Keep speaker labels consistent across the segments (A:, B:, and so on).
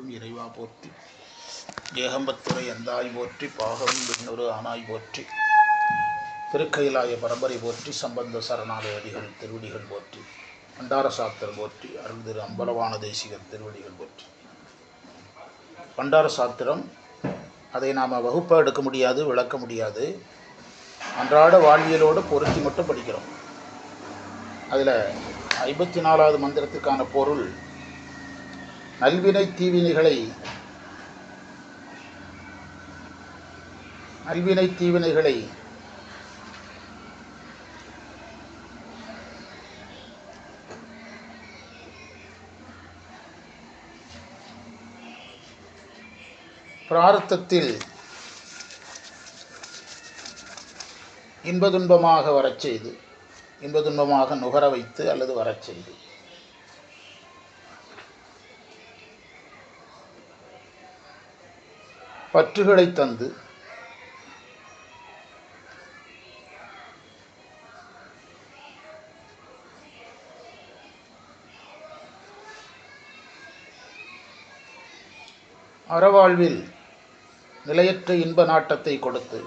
A: எந்தைக்கும் இறைவா போற்றி. ஏகம்பத்துறை எந்தாய் போற்றி பாகம் விண்ணொரு ஆனாய் போற்றி. திருக்கையிலாய பரம்பரை போற்றி சம்பந்த சரணாலயடிகள் திருவடிகள் போற்றி. பண்டார சாத்தர் போற்றி அருள் திரு அம்பலவான தேசிகர் திருவடிகள் போற்றி. பண்டார சாத்திரம் அதை நாம் வகுப்பாக எடுக்க முடியாது விளக்க முடியாது. அன்றாட வாழ்வியலோடு பொருத்தி மட்டும் படிக்கிறோம். அதில் ஐம்பத்தி நாலாவது மந்திரத்துக்கான பொருள் நல்வினை தீவினைகளை நல்வினை தீவினைகளை பிரார்த்தத்தில் இன்பதுன்பமாக வரச் செய்து இன்பதுன்பமாக நுகர வைத்து அல்லது வரச் செய்து. பற்றுகளை தந்து அறவாழ்வில் நிலையற்ற இன்ப நாட்டத்தை கொடுத்து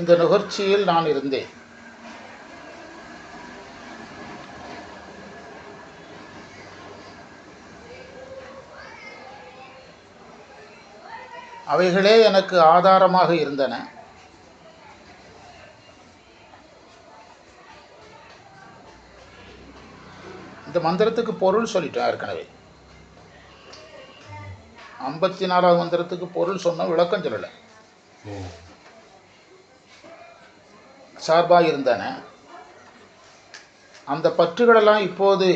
A: இந்த நுகர்ச்சியில் நான் இருந்தேன். அவைகளே எனக்கு ஆதாரமாக இருந்தன. இந்த மந்திரத்துக்கு பொருள் சொல்லிட்டேன் ஏற்கனவே ஐம்பத்தி நாலாவது மந்திரத்துக்கு பொருள் சொன்ன விளக்கம் சொல்லலை. சார்பாக இருந்தன. அந்த பற்றுகளெல்லாம் இப்போது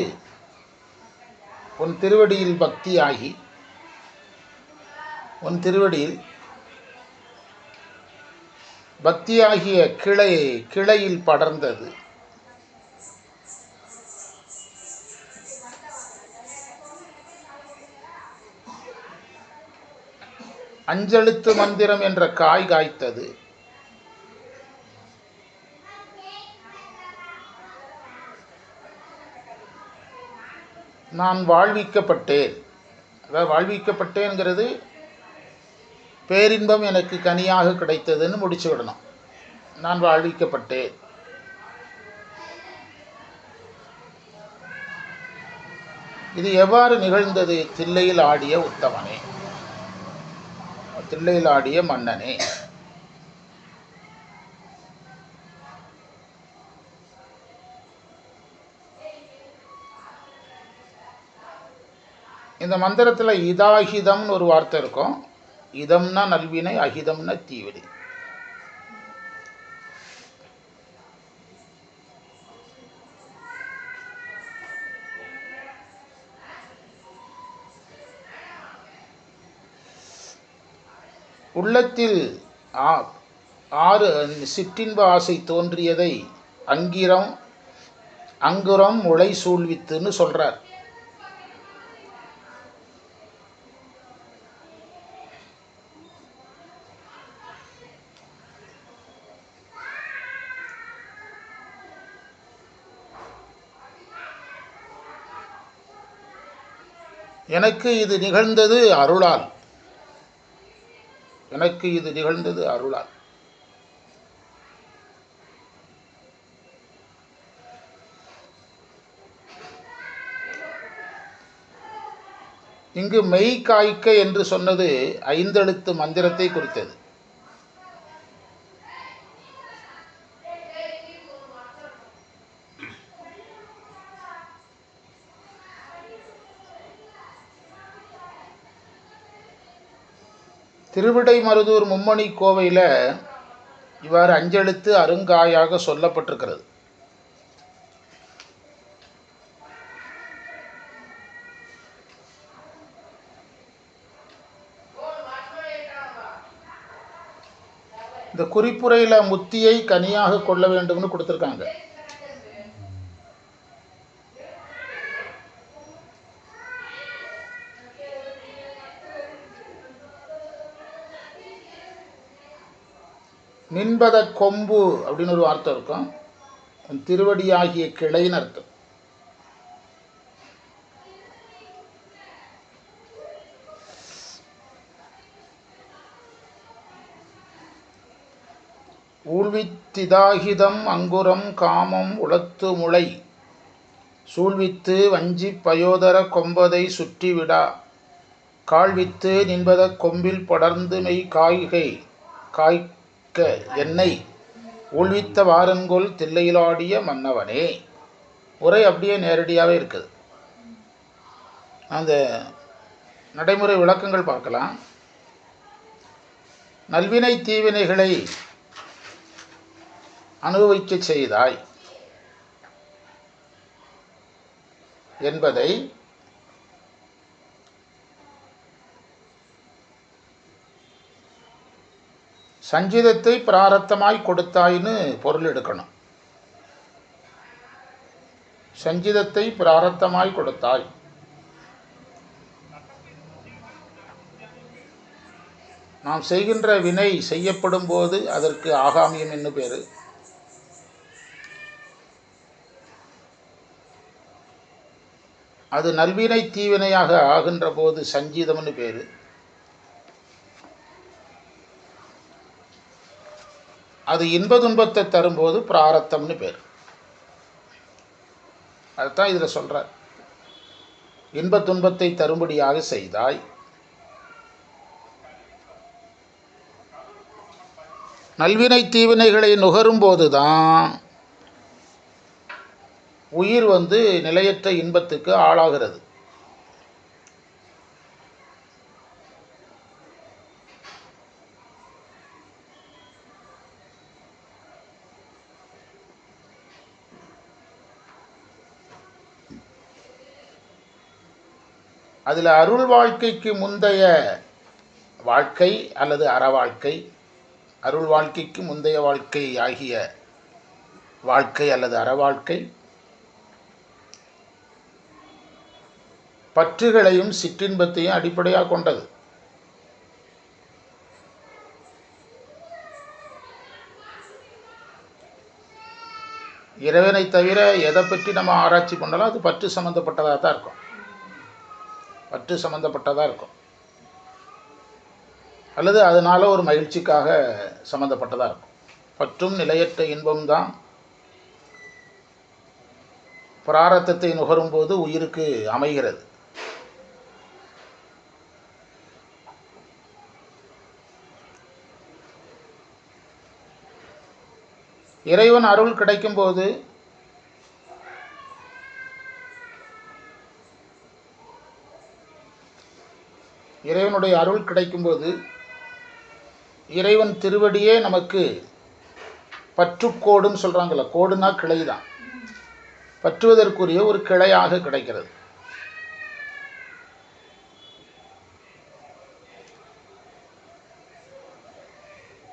A: உன் திருவடியில் பக்தியாகி உன் திருவடியில் பக்தியாகிய கிளை கிளையில் படர்ந்தது. அஞ்செழுத்து மந்திரம் என்ற காய் காய்த்தது. நான் வாழ்விக்கப்பட்டேன். அதாவது வாழ்விக்கப்பட்டேங்கிறது பேரின்பம் எனக்கு கனியாக கிடைத்ததுன்னு முடிச்சு விடணும். நான் வாழ்விக்கப்பட்டேன். இது எவ்வாறு நிகழ்ந்தது? தில்லையில் ஆடிய உத்தமனே. தில்லையில் ஆடிய மன்னனே. இந்த மந்திரத்தில் இதாகிதம்னு ஒரு வார்த்தை இருக்கும். இதம்னா நல்வினை அகிதம்னா தீவினை. உள்ளத்தில் ஆறு சிற்றின்ப ஆசை தோன்றியதை அங்கிரம் அங்குரம் முளை சூழ்வித்துன்னு சொல்றார். எனக்கு இது நிகழ்ந்தது அருளால். எனக்கு இது நிகழ்ந்தது அருளால். இங்கு மெய் காய்க்க என்று சொன்னது ஐந்தெழுத்து மந்திரத்தை குறித்தது. திருவிடை மருதூர் மும்மணி கோவையில் இவ்வாறு அஞ்செழுத்து அருங்காயாக சொல்லப்பட்டிருக்கிறது. இந்த குறிப்புரையில் முத்தியை கனியாக கொள்ள வேண்டும்னு கொடுத்துருக்காங்க. நின்பத கொம்பு அப்படின்னு ஒரு வார்த்தை இருக்கும். உன் திருவடியாகிய கிளைன்னு அர்த்தம். ஊழ்வித்திதாகிதம் அங்குரம் காமம் உளத்து முளை. சூழ்வித்து வஞ்சி பயோதர கொம்பதை சுற்றிவிடா. கால்வித்து நின்பத கொம்பில் படர்ந்து மெய் காய்கை காய் என்னை ஊழ்வித்த வாரங்கொல் தில்லையிலாடிய மன்னவனே. உரை அப்படியே நேரடியாகவே இருக்குது. அந்த நடைமுறை விளக்கங்கள் பார்க்கலாம். நல்வினை தீவினைகளை அனுபவிக்க செய்தாய் என்பதை சஞ்சிதத்தை பிராரத்தமாய் கொடுத்தாயின்னு பொருள் எடுக்கணும். சஞ்சிதத்தை பிராரத்தமாய் கொடுத்தாய். நாம் செய்கின்ற வினை செய்யப்படும் போது அதற்கு ஆகாமியம் என்று பேரு. அது நல்வினை தீவினையாக ஆகின்ற போது சஞ்சீதம்னு பேர். அது இன்ப துன்பத்தை தரும்போது பிராரத்தம்னு பேர். அதுதான் இதில் சொல்கிறார் இன்ப துன்பத்தை தரும்படியாக செய்தாய். நல்வினை தீவினைகளை நுகரும்போது தான் உயிர் வந்து நிலையற்ற இன்பத்துக்கு ஆளாகிறது. அதில் அருள் வாழ்க்கைக்கு முந்தைய வாழ்க்கை அல்லது அறவாழ்க்கை அருள் வாழ்க்கைக்கு முந்தைய வாழ்க்கை ஆகிய வாழ்க்கை அல்லது அறவாழ்க்கை பற்றுகளையும் சிற்றின்பத்தையும் அடிப்படையாக கொண்டது. இறைவனை தவிர எதை பற்றி நம்ம ஆராய்ச்சி பண்ணாலும் அது பற்று சம்மந்தப்பட்டதாக தான் இருக்கும். பற்று சம்மந்தப்பட்டதாக இருக்கும். அல்லது அதனால ஒரு மகிழ்ச்சிக்காக சம்மந்தப்பட்டதாக இருக்கும். பற்றும் நிலையற்ற இன்பம் தான். பிராரத்தத்தை நுகரும்போது உயிருக்கு அமைகிறது. இறைவன் அருள் கிடைக்கும்போது இறைவனுடைய அருள் கிடைக்கும்போது இறைவன் திருவடியே நமக்கு பற்றுக்கோடுன்னு சொல்கிறாங்கல்ல கோடுனா கிளை தான் பற்றுவதற்குரிய ஒரு கிளையாக கிடைக்கிறது.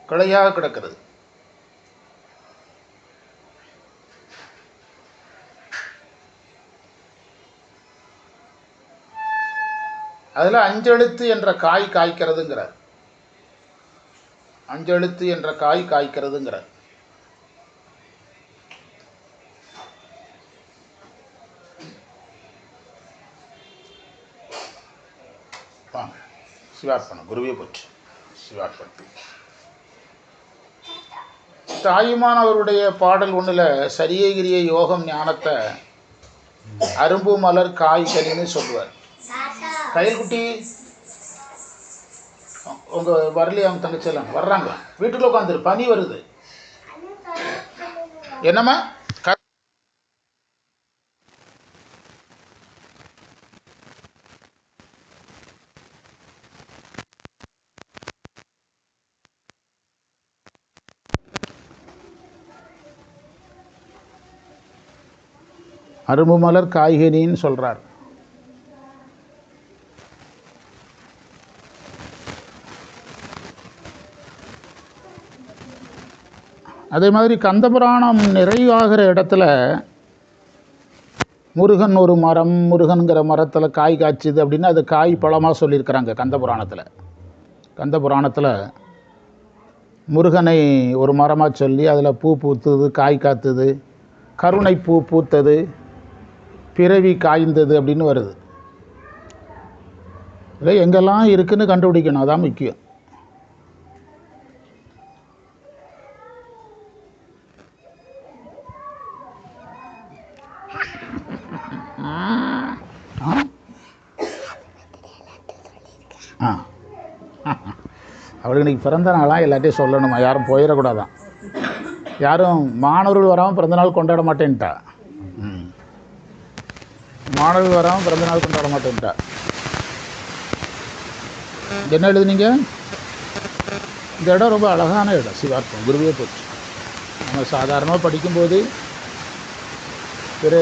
A: கிளையாக கிடக்கிறது. அதில் அஞ்செழுத்து என்ற காய் காய்க்கிறதுங்கிறார். அஞ்செழுத்து என்ற காய் காய்க்கிறதுங்கிறார். வாங்க சிவார்ப்பணம் குருவே போச்சு சிவார்ப்பணம். தாயுமான் அவருடைய பாடல் ஒன்றில் சரியகிரிய யோகம் ஞானத்தை அரும்பு மலர் காய் கனின்னு சொல்லுவார் கையல்குட்டி. உங்க வரலையா அவங்க தங்கச்சியெல்லாம் வர்றாங்க வீட்டுக்குள்ள உட்காந்துரு பனி வருது. என்னம்மா? அரும்பு மலர் காய்கனின்னு சொல்கிறார் அதே மாதிரி கந்தபுராணம் நிறைவாகிற இடத்துல முருகன் ஒரு மரம் முருகன்கிற மரத்தில் காய் காய்ச்சுது அப்படின்னு அது காய் பழமாக சொல்லியிருக்கிறாங்க கந்தபுராணத்தில். கந்தபுராணத்தில் முருகனை ஒரு மரமாக சொல்லி அதில் பூ பூத்துது காய் காத்துது கருணை பூ பூத்தது பிறவி காய்ந்தது அப்படின்னு வருது. இதில் எங்கெல்லாம் இருக்குதுன்னு கண்டுபிடிக்கணும் அதான் முக்கியம். அவளுக்கு இன்னைக்கு பிறந்த நாளாக எல்லாத்தையும் சொல்லணுமா? யாரும் போயிடக்கூடாதான். யாரும் மாணவர்கள் வராமல் பிறந்த நாள் கொண்டாட மாட்டேன்ட்டா. ம். மாணவர்கள் வராமல் பிறந்த நாள் கொண்டாட மாட்டேன்ட்டா. என்ன எழுதுனீங்க? இந்த இடம் ரொம்ப அழகான இடம். சிவார்த்தம் குருவே போச்சு. நம்ம சாதாரணமாக படிக்கும்போது திரு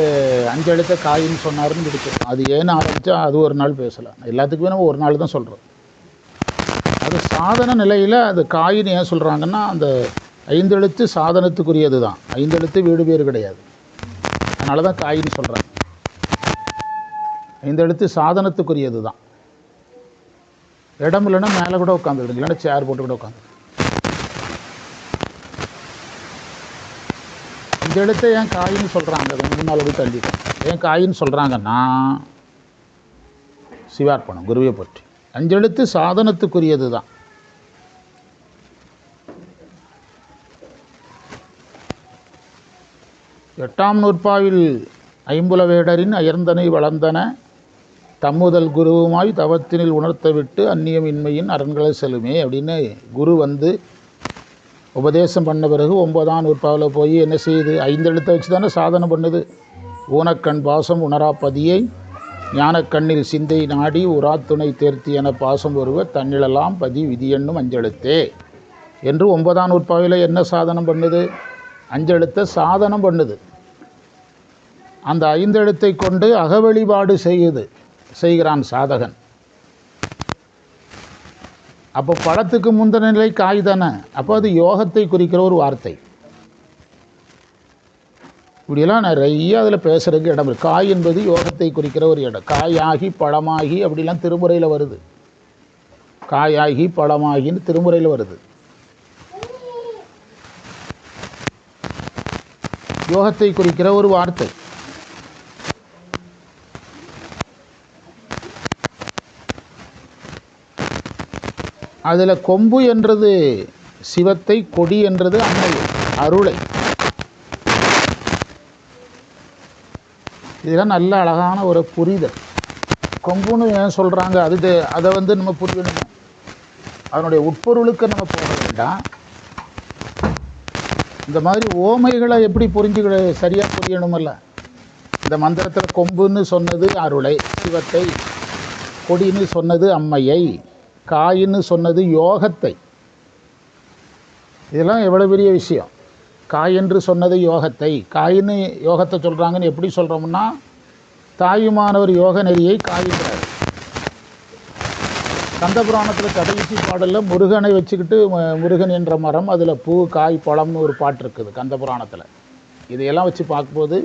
A: அஞ்செழுத்த காயின்னு சொன்னாருன்னு பிடிச்சிருக்கோம் அது ஏன்னு ஆரம்பித்தா அது ஒரு நாள் பேசலாம். எல்லாத்துக்குமே நம்ம ஒரு நாள் தான் சொல்கிறோம் அது சாதன நிலையில் அது காயின்னு ஏன் சொல்கிறாங்கன்னா அந்த ஐந்தெழுத்து சாதனத்துக்குரியது தான். ஐந்தெழுத்து வீடு பேர் கிடையாது. அதனால தான் காயின்னு சொல்கிறாங்க ஐந்தெழுத்து சாதனத்துக்குரியது தான். இடம் இல்லைன்னா மேலே கூட உட்காந்துக்கிடுங்க இல்லைன்னா சேர் போட்டு கூட உட்காந்து இந்த எழுத்தை ஏன் காயின்னு சொல்கிறாங்க முன்னாள் முன்னால் தள்ளிட்டேன். ஏன் காயின்னு சொல்கிறாங்கன்னா சிவார்ப்பணம் குருவியை பற்றி. அஞ்செழுத்து சாதனத்துக்குரியது தான் எட்டாம் நூற்பாவில் ஐம்புலவேடரின் அயர்ந்தனை வளர்ந்தன. தம்முதல் குருவுமாய் தவத்தினில் உணர்த்த விட்டு அந்நியமின்மையின் அரண்களை செல்லுமே அப்படின்னு குரு வந்து உபதேசம் பண்ண பிறகு ஒன்பதாம் நூற்பாவில் போய் என்ன செய்யுது ஐந்தெழுத்தை வச்சு தானே சாதனை பண்ணுது. ஊனக்கண் பாசம் உணராப்பதியை ஞானக்கண்ணில் சிந்தை நாடி உராத்துணை தேர்த்தி என பாசம் ஒருவர் தன்னிலெல்லாம் பதி விதியென்னும் அஞ்செழுத்தே. என்று ஒன்பதாம் நூற்பாவில் என்ன சாதனம் பண்ணுது? அஞ்செழுத்தை சாதனம் பண்ணுது. அந்த ஐந்தெழுத்தை கொண்டு அகவழிபாடு செய்யுது செய்கிறான் சாதகன். அப்போ பழத்துக்கு முந்தின நிலை காய் தானே அப்போ அது யோகத்தை குறிக்கிற ஒரு வார்த்தை. இப்படியெல்லாம் நிறைய அதில் பேசுகிறதுக்கு இடம் இருக்குது காய் என்பது யோகத்தை குறிக்கிற ஒரு இடம். காயாகி பழமாகி அப்படிலாம் திருமுறையில் வருது. காயாகி பழமாகின்னு திருமுறையில் வருது. யோகத்தை குறிக்கிற ஒரு வார்த்தை. அதில் கொம்பு என்றது சிவத்தை கொடி என்றது அன்னை அருளை. இதெல்லாம் நல்ல அழகான ஒரு புரிதல். கொம்புன்னு ஏன் சொல்கிறாங்க அது அதை வந்து நம்ம புரியணும். அதனுடைய உட்பொருளுக்கு நம்ம போக வேண்டாம். இந்த மாதிரி ஓமைகளை எப்படி புரிஞ்சுக்கிட சரியாக புரியணுமல்ல? இந்த மந்திரத்தில் கொம்புன்னு சொன்னது அருளை சிவத்தை கொடின்னு சொன்னது அம்மையை காயின்னு சொன்னது யோகத்தை. இதெல்லாம் எவ்வளோ பெரிய விஷயம். காய் என்று சொன்னது யோகத்தை. காயின்னு யோகத்தை சொல்கிறாங்கன்னு எப்படி சொல்கிறோம்னா தாயுமானவர் யோக நெறியை காய்கிறார் கந்த புராணத்தில் கடைசி பாடலில் முருகனை வச்சுக்கிட்டு முருகன் என்ற மரம் அதில் பூ காய் பழம்னு ஒரு பாட்டு இருக்குது கந்த புராணத்தில். இதையெல்லாம் வச்சு பார்க்கும்போது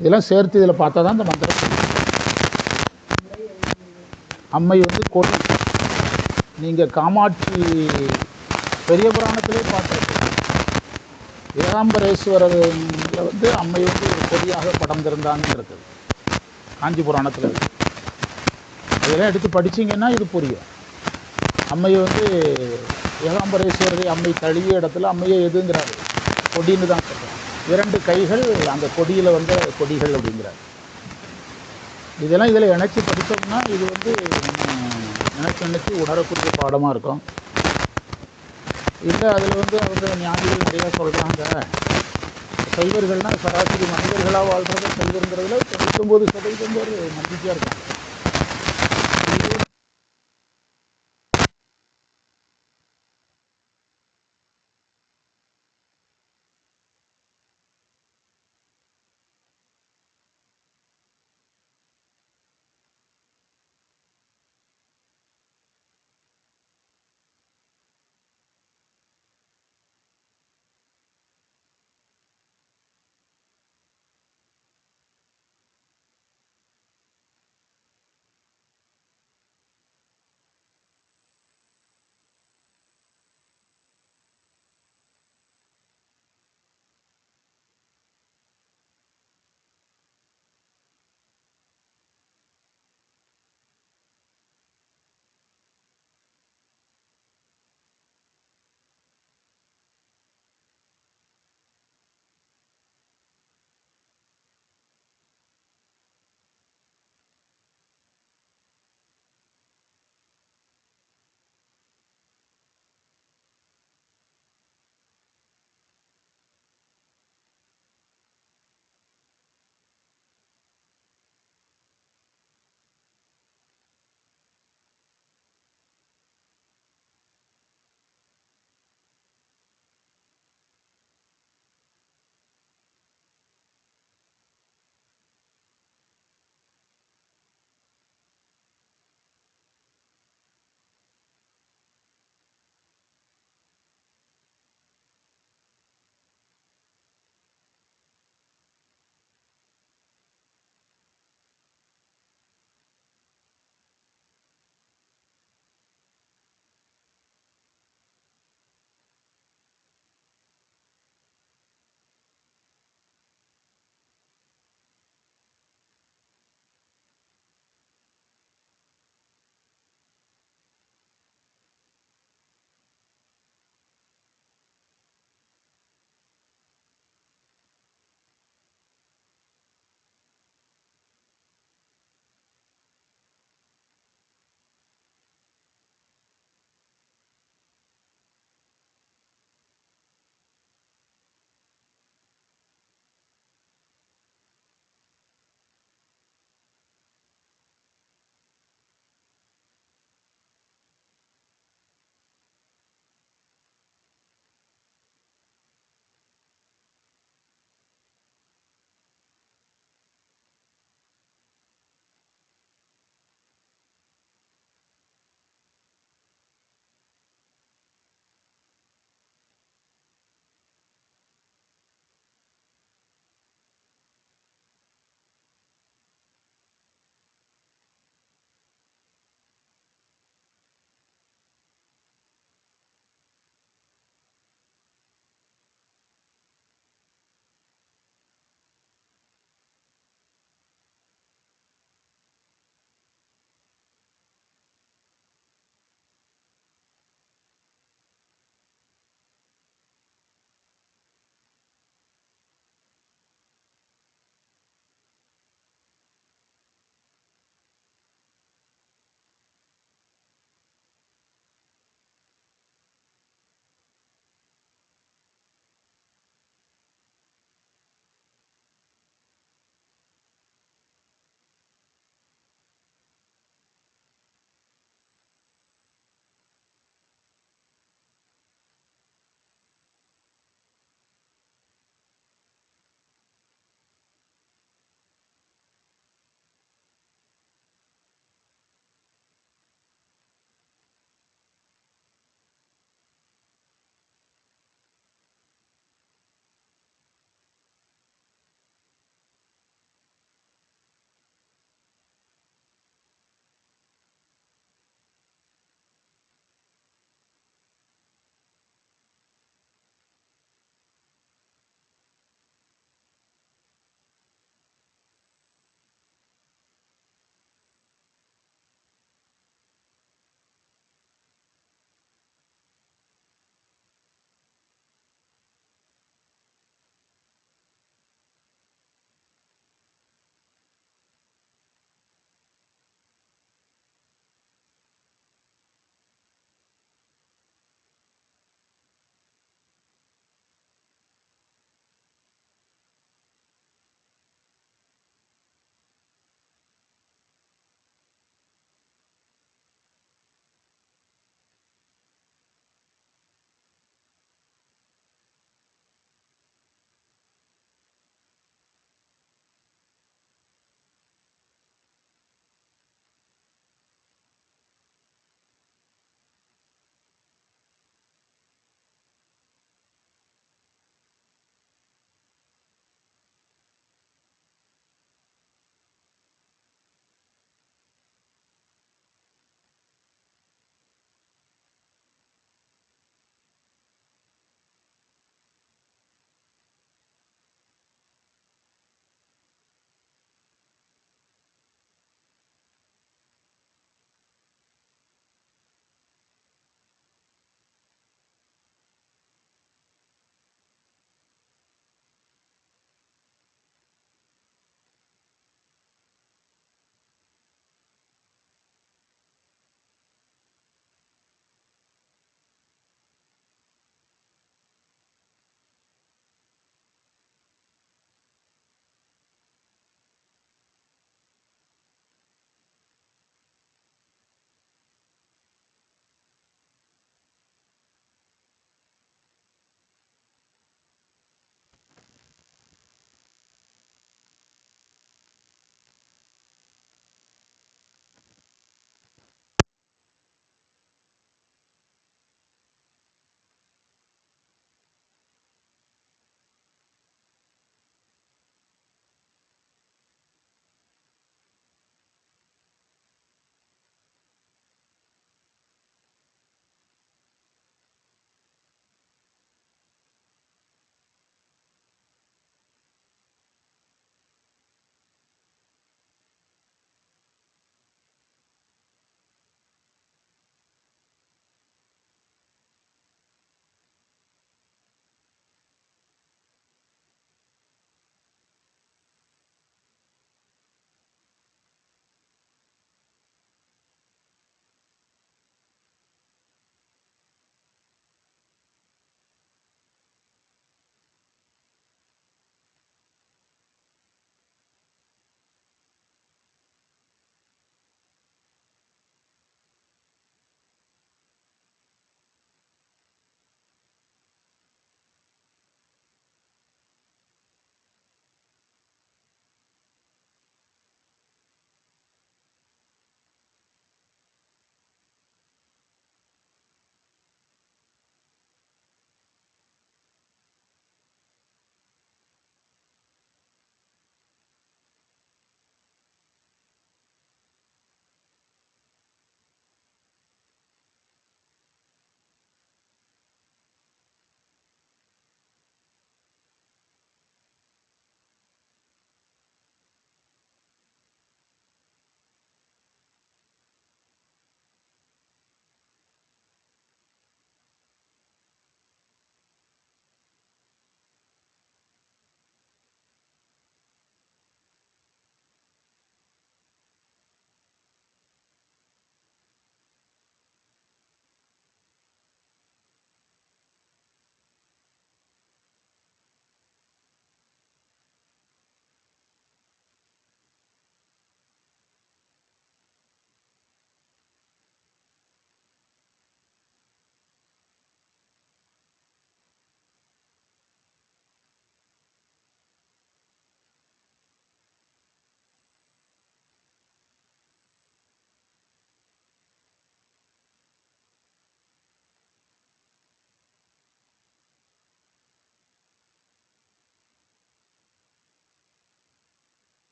A: இதெல்லாம் சேர்த்து இதில் பார்த்தா தான் இந்த மந்திரம் அம்மை வந்து கொடி நீங்கள் காமாட்சி பெரிய புராணத்திலே பார்த்து ஏகாம்பரேஸ்வரர் வந்து அம்மை வந்து ஒரு கொடியாக படர்ந்திருந்தான்னு இருக்குது. காஞ்சி புராணத்தில் இருக்கு. இதெல்லாம் எடுத்து படிச்சிங்கன்னா இது புரியும். அம்மை வந்து ஏகாம்பரேஸ்வரரை அம்மை தழுவிய இடத்துல அம்மையை எதுங்கிறாரு? கொடின்னு தான் சொல்கிறோம் இரண்டு கைகள் அந்த கொடியில் வந்த கொடிகள் அப்படிங்கிறார். இதெல்லாம் இதில் இணைச்சி படித்தோம்னா இது வந்து நினச்சி நினைச்சு நினைச்சு உணரக்கூடிய பாடமாக இருக்கும். இல்லை அதில் வந்து அவங்க ஞானிகள் நிறையா சொல்கிறாங்க சைவர்கள்னால் சராசரி மனிதர்களாக வாழ்கிறது சைவருங்கிறதுல தொண்ணூத்தொம்பது சதவீதம் பேர் நம்பிக்கையாக இருக்காங்க.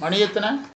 A: மணி எத்தனை?